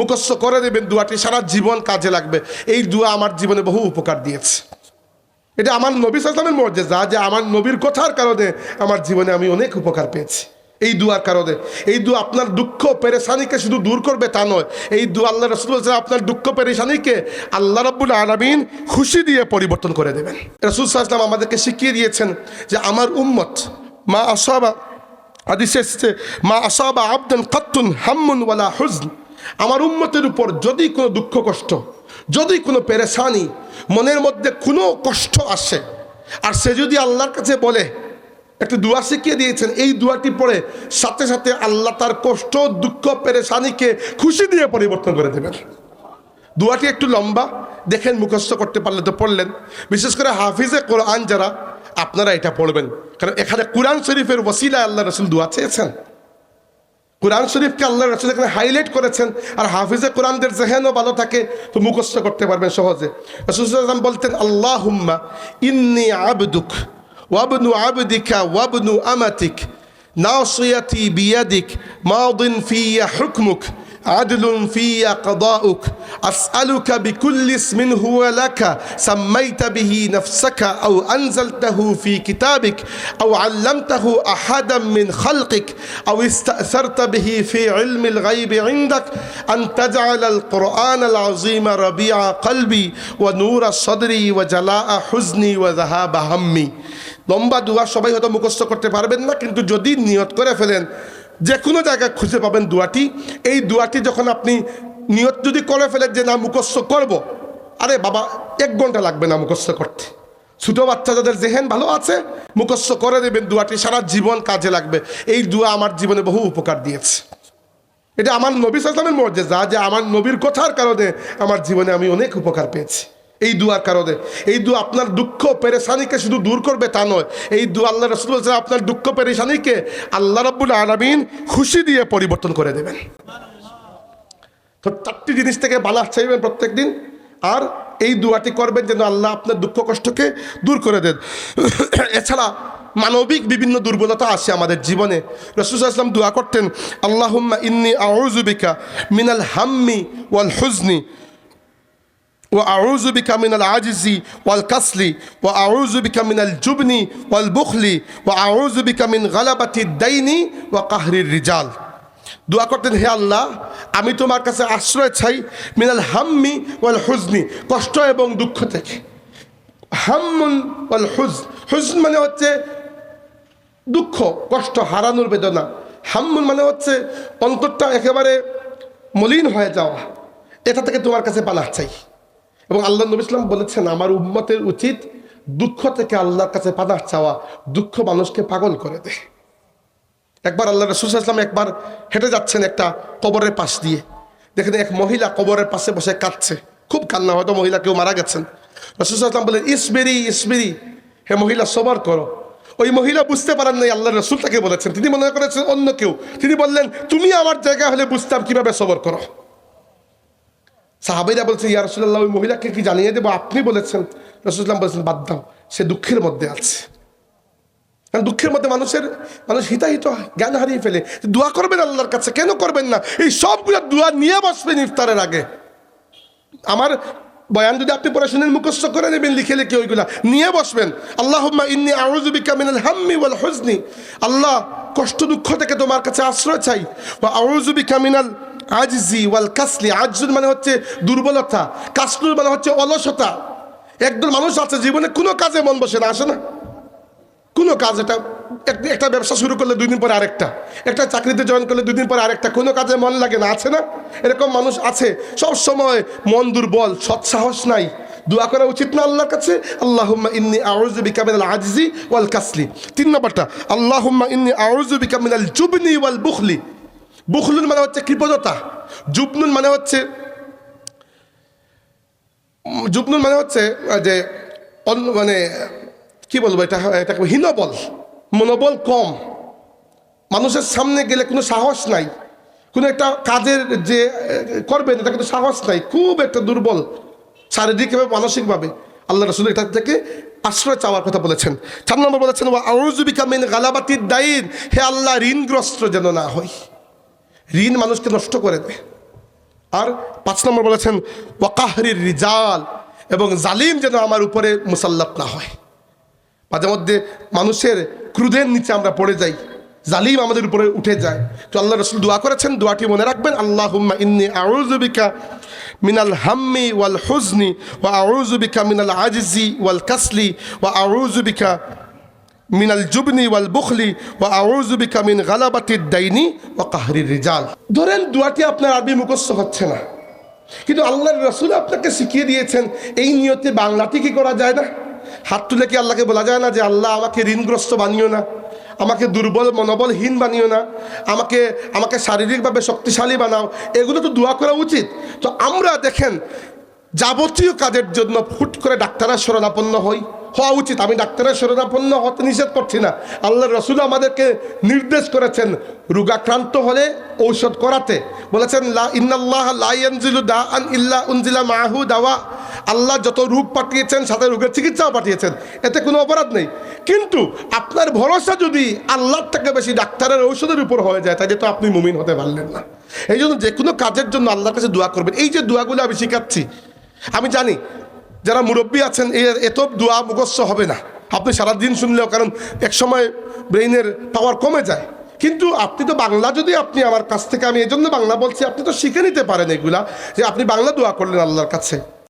মুখস্থ করে দেবেন দুয়াটি, সারা জীবন কাজে লাগবে। এই দুয়া আমার জীবনে বহু উপকার দিয়েছে। এটা আমার নবী সালামের মর্যাদা, যে আমার নবীর কথার কারণে আমার জীবনে আমি অনেক উপকার পেয়েছি। এই দুয়ার কারণে। এই দু আপনার দুঃখ পেরেশানিকে শুধু দূর করবে তা নয়। এই দু আল্লাহ রসুল আপনার দুঃখ পেরেশানিকে আল্লাহ রব্বুল আলমিন খুশি দিয়ে পরিবর্তন করে দেবেন। রসুল সাল্লাম আমাদেরকে শিখিয়ে দিয়েছেন যে আমার উম্মত, মা আসাবা এসেছে, মা আসাবা আবদান কাত্তুন হাম্মুন ওয়ালা হুজন। আমার উম্মতের উপর যদি কোনো দুঃখ কষ্ট, যদি কোনো পেরেশানি, মনের মধ্যে কোনো কষ্ট আসে, আর সে যদি আল্লাহর কাছে বলে, একটু দোয়া শিখিয়ে দিয়েছেন, এই দোয়াটি পড়ে সাথে সাথে আল্লাহ তার কষ্ট, দুঃখ, পেরেশানিকে খুশি দিয়ে পরিবর্তন করে দেবেন। দোয়াটি একটু লম্বা, দেখেন মুখস্থ করতে পারলে তো পড়লেন। বিশেষ করে হাফিজে কোরআন যারা, আপনারা এটা পড়বেন। কারণ এখানে কোরআন শরীফের ওসিলায় আল্লাহ রসুল দোয়া চেয়েছেন। কোরআন শরীফকে আল্লাহ রসুল এখানে হাইলাইট করেছেন আর হাফিজে কোরআনদের জেহেনও ভালো থাকে, তো মুখস্থ করতে পারবেন সহজে। রসুলাম বলতেন আল্লাহ হুম্মা ইন্নি আবদুক ওয়াবনু আবদিকা ওয়াবনু আমাতিক, নাসিয়াতি বিয়াদিক মাউদিন ফিয়া হুকমুক, আদলুন ফিয়া কদাউক أسألك بكل اسم هو لك سميت به نفسك أو أنزلته في كتابك أو علمته أحدا من خلقك أو استأثرت به في علم الغيب عندك أن تجعل القرآن العظيم ربيع قلبي ونور صدري وجلاء حزني وذهاب همي লম্বা দুয়া সবাই হয়তো মুখস্থ করতে পারবেন না কিন্তু যদি নিয়ত করে ফেলেন যে কোনো জায়গায় খুঁজে পাবেন দুয়াটি এই দুয়াটি যখন আপনি নিয়ত যদি করে ফেলেন যে না, মুখস্থ করব। আরে বাবা, এক ঘণ্টা লাগবে না মুখস্থ করতে। ছোটো বাচ্চা যাদের জেহেন ভালো আছে, মুখস্থ করে দেবেন দুয়াটি, সারা জীবন কাজে লাগবে। এই দুয়া আমার জীবনে বহু উপকার দিয়েছে। এটা আমার নবী সালামের মর্যাদা, যে আমার নবীর কথার কারণে আমার জীবনে আমি অনেক উপকার পেয়েছি। এই দুয়ার কারণে। এই দু আপনার দুঃখ পেরেশানিকে শুধু দূর করবে তা নয়। এই দু আল্লাহ রসুল আপনার দুঃখ পেরেশানিকে আল্লাহ রব্বুল আলমিন খুশি দিয়ে পরিবর্তন করে দেবেন। তো চারটি জিনিস থেকে বালা চাইবেন প্রত্যেক দিন আর এই দুয়াটি করবেন যেন আল্লাহ আপনার দুঃখ কষ্টকে দূর করে দেন। এছাড়া মানবিক বিভিন্ন দুর্বলতা আসে আমাদের জীবনে। রসুলাম দোয়া করতেন আল্লাহ ইন্নি আউজুবিকা মিনাল হাম্মি ওয়াল হুজনি ও আউজুবিকা মিনাল আজিজি ওয়াল কাসলি ও আউজুবিকা মিনাল জুবনি ওয়াল বুখলি ও আউজুবিকা মিন গালাবাতি দাইনি ও কাহরির রিজাল। দোয়া করতেন, হে আল্লাহ, আমি তোমার কাছে আশ্রয় চাই মিনাল হাম্মি ওয়াল হুজনি, কষ্ট এবং দুঃখ থেকে। হাম্মুন ওয়াল হুজ হুজন মানে হচ্ছে দুঃখ, কষ্ট, হারানোর বেদনা। হাম্মুন মানে হচ্ছে অন্তরটা একেবারে মলিন হয়ে যাওয়া। এটা থেকে তোমার কাছে পানা চাই। এবং আল্লাহ নবী ইসলাম বলেছেন, আমার উম্মতের উচিত দুঃখ থেকে আল্লাহর কাছে পানাহ চাওয়া। দুঃখ মানুষকে পাগল করে দেয় একবার আল্লাহ রসুল ইসলাম একবার হেঁটে যাচ্ছেন একটা কবরের পাশ দিয়ে। দেখেন এক মহিলা কবরের পাশে বসে কাঁদছে। খুব কান্না হয়তো মহিলা কেউ মারা গেছেন। রসুল ইসলাম বলেন ইসবেরি ইসবেরি, হে মহিলা, সবার করো। ওই মহিলা বুঝতে পারেন নাই আল্লাহ রসুল তাকে বলেছেন। তিনি মনে করেছেন অন্য কেউ। তিনি বললেন, তুমি আমার জায়গা হলে বুঝতাম কীভাবে সবর করো। সাহাবিরা বলছে ইয়া রসুল্লাহ ওই মহিলাকে কি জানিয়ে দেবো? আপনি বলেছেন। রসুল্লাম বলেছেন, বাদ দাও, সে দুঃখের মধ্যে আছে। কারণ দুঃখের মধ্যে মানুষের, মানুষ হিতাহিত জ্ঞান হারিয়ে ফেলে। দোয়া করবেন আল্লাহর কাছে, কেন করবেন না? এই সবগুলো দোয়া নিয়ে বসবেন ইফতারের আগে। আমার বয়ান যদি আপনি পড়ে শুনেন, মুখস্থ করে নেবেন, লিখে লিখে ওইগুলা। নিয়ে বসবেন। আল্লাহ ইন্নি আউজুবিকা মিনাল হাম্মি ওয়াল হুজনি। আল্লাহ কষ্ট দুঃখ থেকে তোমার কাছে আশ্রয় চাই। বা আউজুবিকা মিনাল আজজি ওয়াল কাসলি। আজজুর মানে হচ্ছে দুর্বলতা, কাসলুর মানে হচ্ছে অলসতা। একদল মানুষ আছে, জীবনে কোনো কাজে মন বসে না, আসে না। কোনো কাজ এটা একটা ব্যবসা শুরু করলে দুই দিন পরে আরেকটা, একটা চাকরিতে জয়েন করলে দুই দিন পরে আরেকটা, কোনো কাজে মন লাগে না, আছে না? এরকম মানুষ আছে, সব সময় মন দুর্বল সৎসাহস নাই। দোয়া করা উচিত না আল্লাহর কাছে? আল্লাহুম্মা ইন্নি আউযু বিকা মিনাল ওয়াল কাসলি। তিন নম্বরটা, আল্লাহুম্মা ইন্নি আউযু বিকা জুবনি ওয়াল বুখলি। বুখলুন মানে হচ্ছে কৃপণতা। জুবনুন মানে হচ্ছে জুবনুন মানে হচ্ছে যে অন্য মানে কি বলব, এটা এটাকে হীনবল, মনোবল কম। মানুষের সামনে গেলে কোনো সাহস নাই। কোনো একটা কাজের যে করবেন এটা কিন্তু সাহস নাই। খুব একটা দুর্বল, শারীরিকভাবে, মানসিকভাবে। আল্লাহ রসুল এটা থেকে আশ্রয় চাওয়ার কথা বলেছেন। চার নম্বর বলেছেন মিন গালাবাতির দায়ীর হে আল্লাহ, ঋণগ্রস্ত যেন না হই। ঋণ মানুষকে নষ্ট করে দেয় আর পাঁচ নম্বর বলেছেন ওয়াকাহরির রিজাল এবং জালিম যেন আমার উপরে মুসাল্লাত না হয়। মাঝে মধ্যে মানুষের ক্রুদের নিচে আমরা পড়ে যাই, জালিম আমাদের উপরে উঠে যায়। তো আল্লাহ রসুল দোয়া করেছেন, দোয়াটি মনে রাখবেন আল্লাহ ইন্নি আউজুবিকা মিনাল হাম্মি ওয়াল হুজনি ওয়া আউজুবিকা মিনাল আজিজি ওয়াল কাসলি ওয়া আউজুবিকা মিনাল জুবনি ওয়াল বুখলি ওয়া আউজুবিকা মিন গালাবাতির দাইনি ওয়া কাহরির রিজাল। ধরেন দোয়াটি আপনার আরবি মুখস্থ হচ্ছে না, কিন্তু আল্লাহর রসুল আপনাকে শিখিয়ে দিয়েছেন, এই নিয়তে বাংলাতে কি করা যায় না? হাত তুলে কি আল্লাহকে বলা যায় না যে আল্লাহ আমাকে ঋণগ্রস্ত বানিও না? আমাকে দুর্বল, মনোবলহীন বানিও না? আমাকে আমাকে শারীরিকভাবে শক্তিশালী বানাও? এগুলো তো দোয়া করা উচিত। তো আমরা দেখেন, যাবতীয় কাজের জন্য ফুট করে ডাক্তারের শরণাপন্ন হই। হওয়া উচিত। আমি ডাক্তারের শরণাপন্ন হতে নিষেধ করছি না। আল্লাহ রসুল আমাদেরকে নির্দেশ করেছেন রোগাক্রান্ত হলে ঔষধ করাতে। বলেছেন, লা মাহু দাওয়া। আল্লাহ যত রোগ পাঠিয়েছেন, সাথে রোগের চিকিৎসাও পাঠিয়েছেন। এতে কোনো অপরাধ নেই। কিন্তু আপনার ভরসা যদি আল্লাহর থেকে বেশি ডাক্তারের ঔষধের উপর হয়ে যায়, তাহলে তো আপনি মুমিন হতে পারলেন না। এই জন্য যে কোনো কাজের জন্য আল্লাহর কাছে দোয়া করবেন। এই যে দোয়াগুলো আমি শিখাচ্ছি, আমি জানি যারা মুরব্বী আছেন এত দোয়া মুখস্থ হবে না। আপনি সারাদিন শুনলেও কারণ এক সময় ব্রেইনের পাওয়ার কমে যায়। কিন্তু আপনি তো বাংলা যদি আপনি আমার কাছ থেকে, আমি এই জন্য বাংলা বলছি, আপনি তো শিখে নিতে পারেন এগুলা, যে আপনি বাংলা দোয়া করলেন আল্লাহর কাছে।